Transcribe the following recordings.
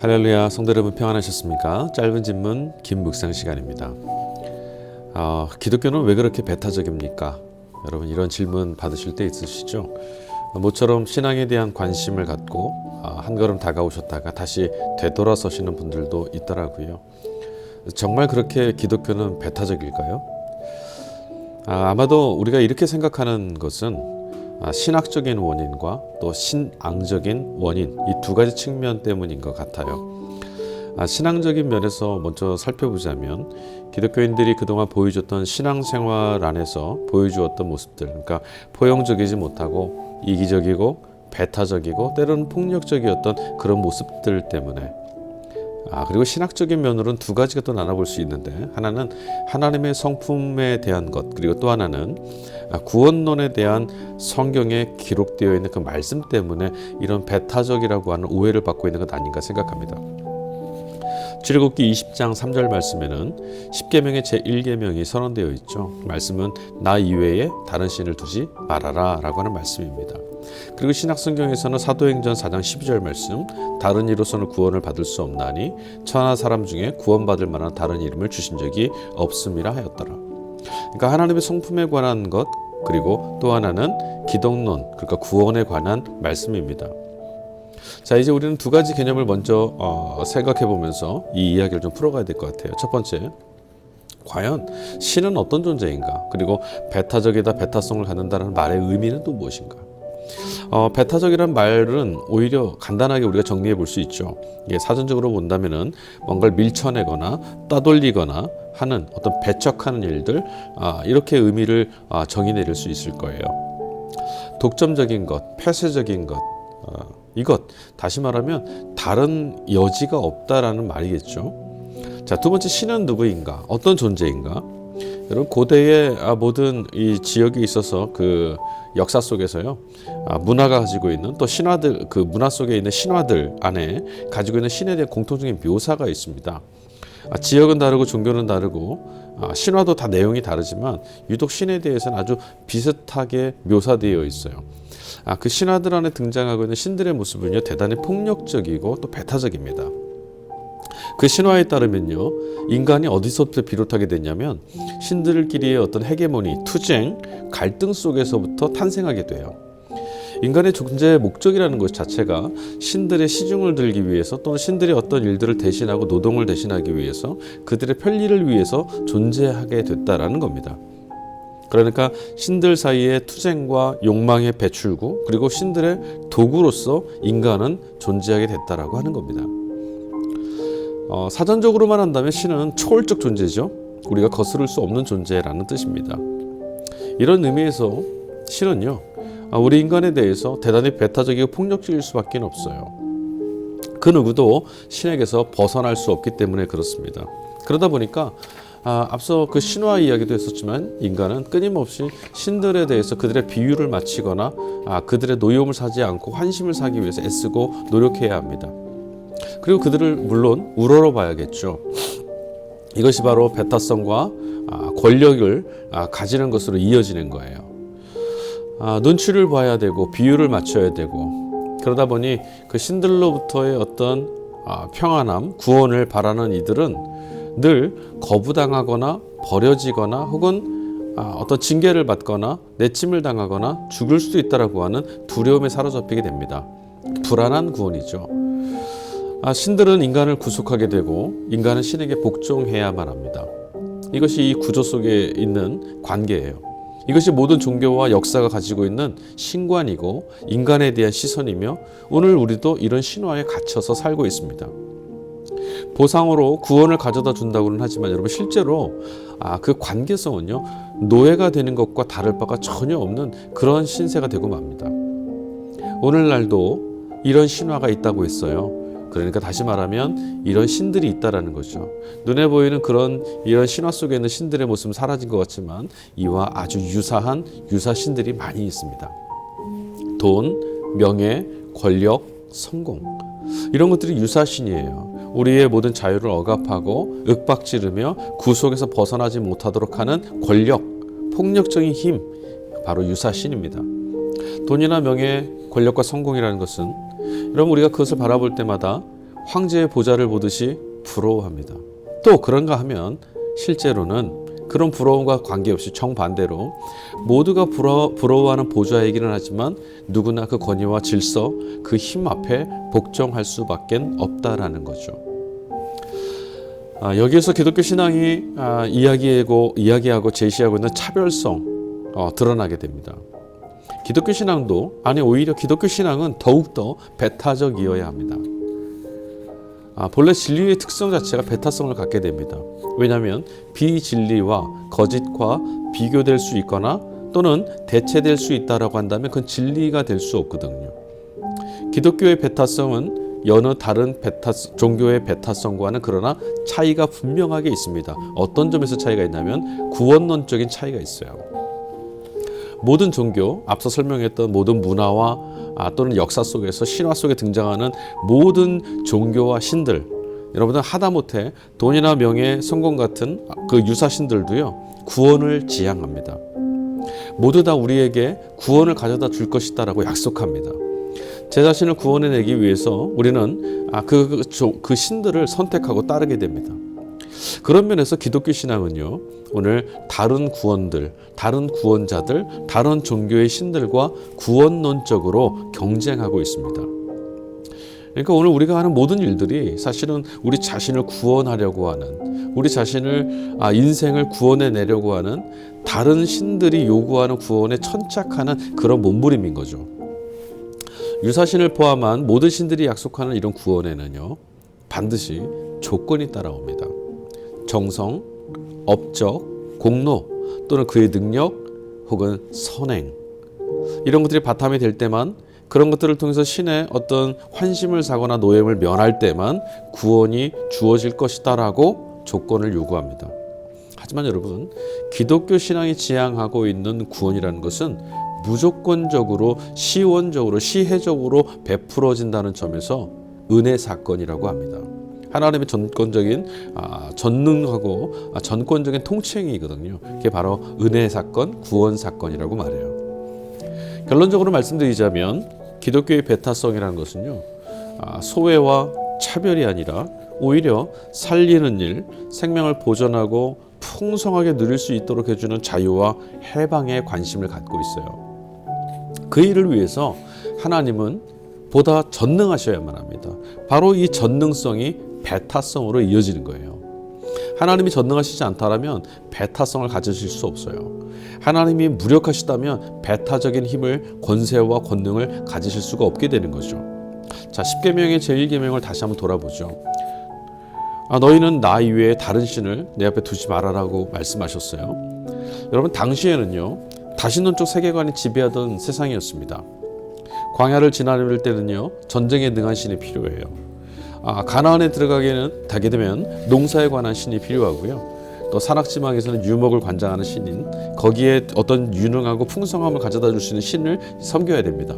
할렐루야 성도 여러분 평안하셨습니까? 짧은 질문 긴 묵상 시간입니다. 어, 기독교는 왜 그렇게 배타적입니까? 여러분 이런 질문 받으실 때 있으시죠? 모처럼 신앙에 대한 관심을 갖고 어, 한 걸음 다가오셨다가 다시 되돌아서시는 분들도 있더라고요. 정말 그렇게 기독교는 배타적일까요? 아, 아마도 우리가 이렇게 생각하는 것은 아, 신학적인 원인과 또 신앙적인 원인 이 두 가지 측면 때문인 것 같아요. 아, 신앙적인 면에서 먼저 살펴보자면 기독교인들이 그동안 보여줬던 신앙생활 안에서 보여주었던 모습들, 그러니까 포용적이지 못하고 이기적이고 배타적이고 때로는 폭력적이었던 그런 모습들 때문에 아, 그리고 신학적인 면으로는 두 가지가 또 나눠볼 수 있는데 하나는 하나님의 성품에 대한 것 그리고 또 하나는 아, 구원론에 대한 성경에 기록되어 있는 그 말씀 때문에 이런 배타적이라고 하는 오해를 받고 있는 것 아닌가 생각합니다. 출애굽기 20장 3절 말씀에는 10계명의 제1계명이 선언되어 있죠. 말씀은 나 이외에 다른 신을 두지 말아라라고 하는 말씀입니다. 그리고 신약 성경에서는 사도행전 4장 12절 말씀 다른 이로서는 구원을 받을 수 없나니 천하 사람 중에 구원받을 만한 다른 이름을 주신 적이 없음이라 하였더라. 그러니까 하나님의 성품에 관한 것 그리고 또 하나는 기독론 그러니까 구원에 관한 말씀입니다. 자 이제 우리는 두 가지 개념을 먼저 어, 생각해 보면서 이 이야기를 좀 풀어가야 될 것 같아요. 첫 번째, 과연 신은 어떤 존재인가? 그리고 배타적이다, 배타성을 갖는다는 말의 의미는 또 무엇인가? 어, 배타적이란 말은 오히려 간단하게 우리가 정리해 볼 수 있죠. 이게 사전적으로 본다면은 뭔가를 밀쳐내거나 따돌리거나 하는 어떤 배척하는 일들 아, 이렇게 의미를 아, 정의 내릴 수 있을 거예요. 독점적인 것, 폐쇄적인 것, 어, 이것 다시 말하면 다른 여지가 없다라는 말이겠죠. 자, 두 번째 신은 누구인가? 어떤 존재인가? 여러분 고대의 아, 모든 이 지역에 있어서 그 역사 속에서요 아, 문화가 가지고 있는 또 신화들 그 문화 속에 있는 신화들 안에 가지고 있는 신에 대한 공통적인 묘사가 있습니다. 아, 지역은 다르고 종교는 다르고 아, 신화도 다 내용이 다르지만 유독 신에 대해서는 아주 비슷하게 묘사되어 있어요. 아, 그 신화들 안에 등장하고 있는 신들의 모습은요 대단히 폭력적이고 또 배타적입니다. 그 신화에 따르면요 인간이 어디서부터 비롯하게 됐냐면 신들끼리의 어떤 헤게모니, 투쟁, 갈등 속에서부터 탄생하게 돼요. 인간의 존재의 목적이라는 것 자체가 신들의 시중을 들기 위해서 또는 신들의 어떤 일들을 대신하고 노동을 대신하기 위해서 그들의 편리를 위해서 존재하게 됐다라는 겁니다. 그러니까 신들 사이의 투쟁과 욕망의 배출구 그리고 신들의 도구로서 인간은 존재하게 됐다라고 하는 겁니다. 어, 사전적으로만 한다면 신은 초월적 존재죠. 우리가 거스를 수 없는 존재라는 뜻입니다. 이런 의미에서 신은요, 아, 우리 인간에 대해서 대단히 배타적이고 폭력적일 수밖에 없어요. 그 누구도 신에게서 벗어날 수 없기 때문에 그렇습니다. 그러다 보니까 아, 앞서 그 신화 이야기도 했었지만 인간은 끊임없이 신들에 대해서 그들의 비유를 맞추거나 아, 그들의 노여움을 사지 않고 환심을 사기 위해서 애쓰고 노력해야 합니다. 그리고 그들을 물론 우러러 봐야겠죠. 이것이 바로 배타성과 아, 권력을 아, 가지는 것으로 이어지는 거예요. 아, 눈치를 봐야 되고 비유를 맞춰야 되고 그러다 보니 그 신들로부터의 어떤 아, 평안함, 구원을 바라는 이들은 늘 거부당하거나 버려지거나 혹은 아, 어떤 징계를 받거나 내침을 당하거나 죽을 수도 있다라고 하는 두려움에 사로잡히게 됩니다. 불안한 구원이죠. 아, 신들은 인간을 구속하게 되고 인간은 신에게 복종해야만 합니다. 이것이 이 구조 속에 있는 관계예요. 이것이 모든 종교와 역사가 가지고 있는 신관이고 인간에 대한 시선이며 오늘 우리도 이런 신화에 갇혀서 살고 있습니다. 보상으로 구원을 가져다 준다고는 하지만 여러분 실제로 아, 그 관계성은요 노예가 되는 것과 다를 바가 전혀 없는 그런 신세가 되고 맙니다. 오늘날도 이런 신화가 있다고 했어요. 그러니까 다시 말하면 이런 신들이 있다라는 거죠. 눈에 보이는 그런 이런 신화 속에 있는 신들의 모습은 사라진 것 같지만 이와 아주 유사한 유사 신들이 많이 있습니다. 돈, 명예, 권력, 성공 이런 것들이 유사 신이에요. 우리의 모든 자유를 억압하고 윽박지르며 구속에서 벗어나지 못하도록 하는 권력, 폭력적인 힘 바로 유사 신입니다. 돈이나 명예, 권력과 성공이라는 것은 여러분 우리가 그것을 바라볼 때마다 황제의 보좌를 보듯이 부러워합니다. 또 그런가 하면 실제로는 그런 부러움과 관계없이 정반대로 모두가 부러, 부러워하는 보좌이기는 하지만 누구나 그 권위와 질서, 그 힘 앞에 복종할 수밖에 없다라는 거죠. 아, 여기에서 기독교 신앙이 아, 이야기하고 이야기하고 제시하고 있는 차별성 어, 드러나게 됩니다. 기독교 신앙도 아니 오히려 기독교 신앙은 더욱 더 배타적이어야 합니다. 아, 본래 진리의 특성 자체가 배타성을 갖게 됩니다. 왜냐하면 비진리와 거짓과 비교될 수 있거나 또는 대체될 수 있다라고 한다면 그건 진리가 될 수 없거든요. 기독교의 배타성은 여느 다른 배타 종교의 배타성과는 그러나 차이가 분명하게 있습니다. 어떤 점에서 차이가 있냐면 구원론적인 차이가 있어요. 모든 종교 앞서 설명했던 모든 문화와 아, 또는 역사 속에서 신화 속에 등장하는 모든 종교와 신들 여러분들 하다못해 돈이나 명예, 성공 같은 그 유사 신들도요 구원을 지향합니다. 모두 다 우리에게 구원을 가져다 줄 것이다라고 약속합니다. 제 자신을 구원해내기 위해서 우리는 아, 그, 그, 조- 그 신들을 선택하고 따르게 됩니다. 그런 면에서 기독교 신앙은요, 오늘 다른 구원들, 다른 구원자들, 다른 종교의 신들과 구원론적으로 경쟁하고 있습니다. 그러니까 오늘 우리가 하는 모든 일들이 사실은 우리 자신을 구원하려고 하는, 우리 자신을, 아, 인생을 구원해 내려고 하는 다른 신들이 요구하는 구원에 천착하는 그런 몸부림인 거죠. 유사신을 포함한 모든 신들이 약속하는 이런 구원에는요, 반드시 조건이 따라옵니다. 정성, 업적, 공로 또는 그의 능력 혹은 선행 이런 것들이 바탕이 될 때만 그런 것들을 통해서 신의 어떤 환심을 사거나 노예임을 면할 때만 구원이 주어질 것이다라고 조건을 요구합니다. 하지만 여러분 기독교 신앙이 지향하고 있는 구원이라는 것은 무조건적으로 시원적으로 시혜적으로 베풀어진다는 점에서 은혜 사건이라고 합니다. 하나님의 전권적인 아, 전능하고 아, 전권적인 통칭이거든요. 그게 바로 은혜 사건, 구원 사건이라고 말해요. 결론적으로 말씀드리자면 기독교의 배타성이라는 것은요 아, 소외와 차별이 아니라 오히려 살리는 일, 생명을 보존하고 풍성하게 누릴 수 있도록 해주는 자유와 해방에 관심을 갖고 있어요. 그 일을 위해서 하나님은 보다 전능하셔야만 합니다. 바로 이 전능성이 배타성으로 이어지는 거예요. 하나님이 전능하시지 않다라면 배타성을 가지실 수 없어요. 하나님이 무력하시다면 배타적인 힘을 권세와 권능을 가지실 수가 없게 되는 거죠. 자, 10계명의 제1계명을 다시 한번 돌아보죠. 아, 너희는 나 이외에 다른 신을 내 앞에 두지 말아라고 말씀하셨어요. 여러분 당시에는요. 다신론적 세계관이 지배하던 세상이었습니다. 광야를 지나를 때는요. 전쟁에 능한 신이 필요해요. 아, 가나안에 들어가게는 가게 되면 농사에 관한 신이 필요하고요. 또 산악지방에서는 유목을 관장하는 신인 거기에 어떤 유능하고 풍성함을 가져다 줄 수 있는 신을 섬겨야 됩니다.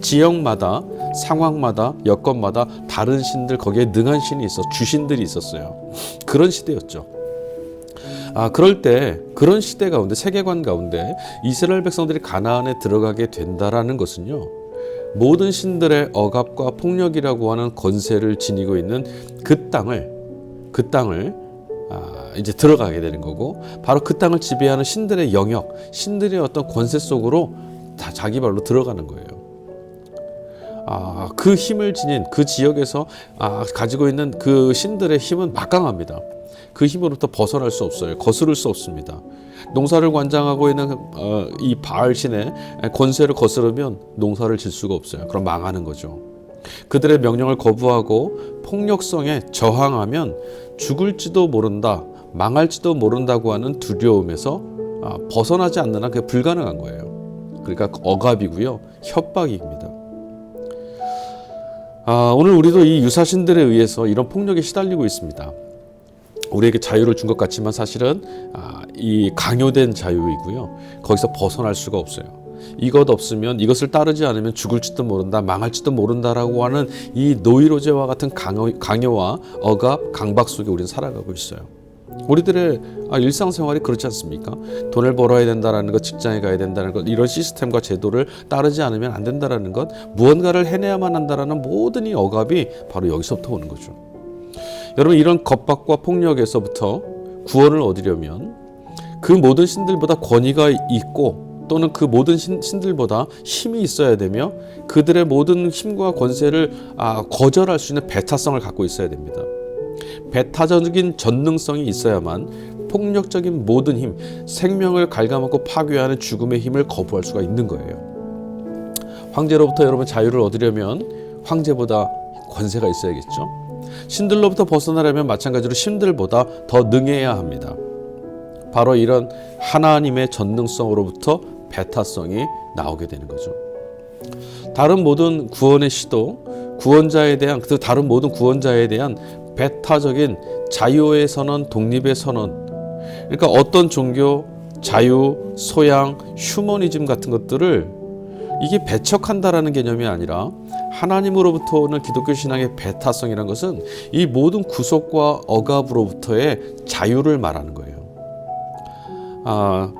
지역마다 상황마다 여건마다 다른 신들 거기에 능한 신이 있어 주신들이 있었어요. 그런 시대였죠. 아 그럴 때 그런 시대 가운데 세계관 가운데 이스라엘 백성들이 가나안에 들어가게 된다라는 것은요. 모든 신들의 억압과 폭력이라고 하는 권세를 지니고 있는 그 땅을 그 땅을 아, 이제 들어가게 되는 거고 바로 그 땅을 지배하는 신들의 영역, 신들의 어떤 권세 속으로 다 자기 발로 들어가는 거예요. 아, 그 힘을 지닌 그 지역에서 아, 가지고 있는 그 신들의 힘은 막강합니다. 그 힘으로부터 벗어날 수 없어요. 거스를 수 없습니다. 농사를 관장하고 있는 어, 이 바알 신의 권세를 거스르면 농사를 질 수가 없어요. 그럼 망하는 거죠. 그들의 명령을 거부하고 폭력성에 저항하면 죽을지도 모른다, 망할지도 모른다고 하는 두려움에서 아, 벗어나지 않는 한 그게 불가능한 거예요. 그러니까 억압이고요, 협박입니다. 아, 오늘 우리도 이 유사신들에 의해서 이런 폭력에 시달리고 있습니다. 우리에게 자유를 준 것 같지만 사실은 아, 이 강요된 자유이고요. 거기서 벗어날 수가 없어요. 이것 없으면 이것을 따르지 않으면 죽을지도 모른다, 망할지도 모른다라고 하는 이 노이로제와 같은 강요, 강요와 억압, 강박 속에 우리는 살아가고 있어요. 우리들의 아, 일상생활이 그렇지 않습니까? 돈을 벌어야 된다라는 것, 직장에 가야 된다는 것, 이런 시스템과 제도를 따르지 않으면 안 된다라는 것, 무언가를 해내야만 한다라는 모든 이 억압이 바로 여기서부터 오는 거죠. 여러분 이런 겁박과 폭력에서부터 구원을 얻으려면 그 모든 신들보다 권위가 있고 또는 그 모든 신, 신들보다 힘이 있어야 되며 그들의 모든 힘과 권세를 아, 거절할 수 있는 배타성을 갖고 있어야 됩니다. 배타적인 전능성이 있어야만 폭력적인 모든 힘, 생명을 갉아먹고 파괴하는 죽음의 힘을 거부할 수가 있는 거예요. 황제로부터 여러분 자유를 얻으려면 황제보다 권세가 있어야겠죠. 신들로부터 벗어나려면 마찬가지로 신들보다 더 능해야 합니다. 바로 이런 하나님의 전능성으로부터 배타성이 나오게 되는 거죠. 다른 모든 구원의 시도, 구원자에 대한 그 다른 모든 구원자에 대한 배타적인 자유의 선언, 독립의 선언. 그러니까 어떤 종교, 자유, 소양, 휴머니즘 같은 것들을 이게 배척한다라는 개념이 아니라 하나님으로부터 오는 기독교 신앙의 배타성이라는 것은 이 모든 구속과 억압으로부터의 자유를 말하는 거예요. 아,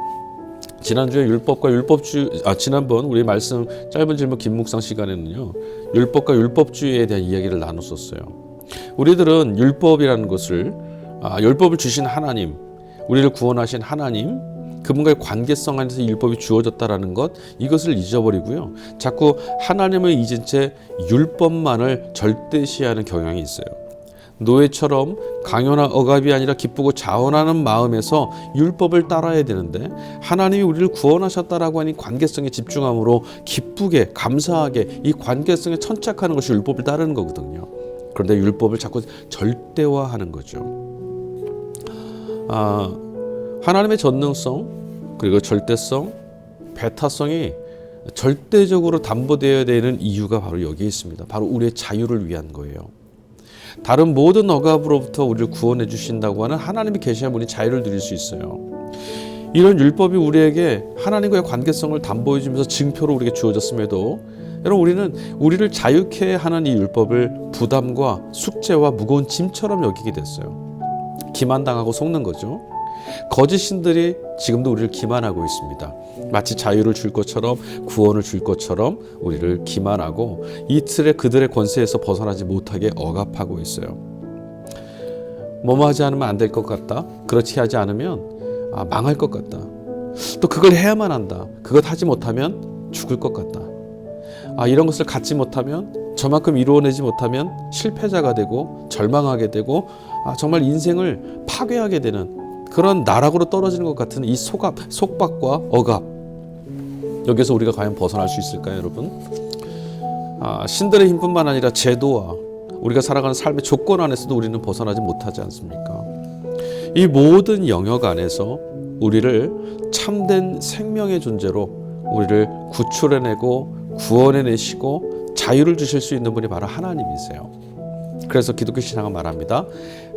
지난주에 율법과 율법주 아 지난번 우리 말씀 짧은 질문 김묵상 시간에는요. 율법과 율법주의에 대한 이야기를 나눴었어요. 우리들은 율법이라는 것을 아, 율법을 주신 하나님, 우리를 구원하신 하나님, 그분과의 관계성 안에서 율법이 주어졌다라는 것 이것을 잊어버리고요. 자꾸 하나님을 잊은 채 율법만을 절대시하는 경향이 있어요. 노예처럼 강요나 억압이 아니라 기쁘고 자원하는 마음에서 율법을 따라야 되는데 하나님이 우리를 구원하셨다라고 하니 관계성에 집중함으로 기쁘게 감사하게 이 관계성에 천착하는 것이 율법을 따르는 거거든요. 그런데 율법을 자꾸 절대화하는 거죠. 아, 하나님의 전능성 그리고 절대성, 배타성이 절대적으로 담보되어야 되는 이유가 바로 여기에 있습니다. 바로 우리의 자유를 위한 거예요. 다른 모든 억압으로부터 우리를 구원해 주신다고 하는 하나님이 계시면 우리 자유를 누릴 수 있어요. 이런 율법이 우리에게 하나님과의 관계성을 담보해 주면서 증표로 우리에게 주어졌음에도 여러분 우리는 우리를 자유케 하는 이 율법을 부담과 숙제와 무거운 짐처럼 여기게 됐어요. 기만당하고 속는 거죠. 거짓 신들이 지금도 우리를 기만하고 있습니다. 마치 자유를 줄 것처럼 구원을 줄 것처럼 우리를 기만하고 이 틀에 그들의 권세에서 벗어나지 못하게 억압하고 있어요. 뭐뭐 하지 않으면 안 될 것 같다. 그렇지 하지 않으면 아, 망할 것 같다. 또 그걸 해야만 한다. 그것 하지 못하면 죽을 것 같다. 아, 이런 것을 갖지 못하면 저만큼 이루어내지 못하면 실패자가 되고 절망하게 되고 아, 정말 인생을 파괴하게 되는 그런 나락으로 떨어지는 것 같은 이 속압, 속박과 억압 여기서 우리가 과연 벗어날 수 있을까요, 여러분? 아, 신들의 힘뿐만 아니라 제도와 우리가 살아가는 삶의 조건 안에서도 우리는 벗어나지 못하지 않습니까? 이 모든 영역 안에서 우리를 참된 생명의 존재로 우리를 구출해내고 구원해내시고 자유를 주실 수 있는 분이 바로 하나님이세요. 그래서 기독교 신앙은 말합니다.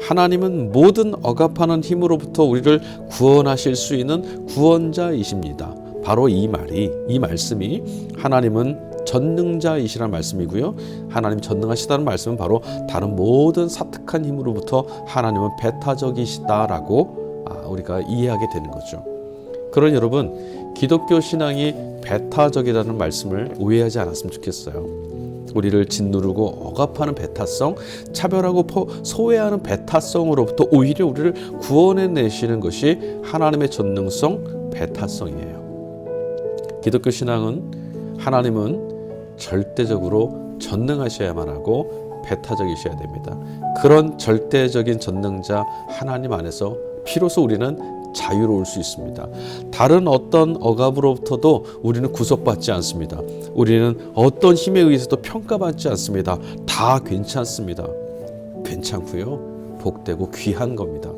하나님은 모든 억압하는 힘으로부터 우리를 구원하실 수 있는 구원자이십니다. 바로 이 말이 이 말씀이 하나님은 전능자이시라는 말씀이고요. 하나님 전능하시다는 말씀은 바로 다른 모든 사특한 힘으로부터 하나님은 배타적이시다라고 아, 우리가 이해하게 되는 거죠. 그런 여러분 기독교 신앙이 배타적이라는 말씀을 오해하지 않았으면 좋겠어요. 우리를 짓누르고 억압하는 배타성, 차별하고 소외하는 배타성으로부터 오히려 우리를 구원해 내시는 것이 하나님의 전능성, 배타성이에요. 기독교 신앙은 하나님은 절대적으로 전능하셔야만 하고 배타적이셔야 됩니다. 그런 절대적인 전능자 하나님 안에서 비로소 우리는 자유로울 수 있습니다. 다른 어떤 억압으로부터도 우리는 구속받지 않습니다. 우리는 어떤 힘에 의해서도 평가받지 않습니다. 다 괜찮습니다. 괜찮고요. 복되고 귀한 겁니다.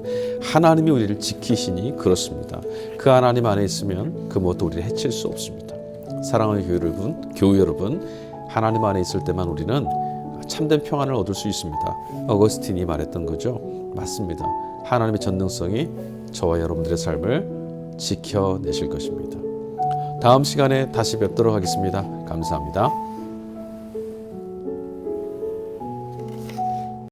하나님이 우리를 지키시니 그렇습니다. 그 하나님 안에 있으면 그 무엇도 우리를 해칠 수 없습니다. 사랑하는 교회 여러분, 교우 여러분, 하나님 안에 있을 때만 우리는 참된 평안을 얻을 수 있습니다. 어거스틴이 말했던 거죠. 맞습니다. 하나님의 전능성이 저와 여러분들의 삶을 지켜내실 것입니다. 다음 시간에 다시 뵙도록 하겠습니다. 감사합니다.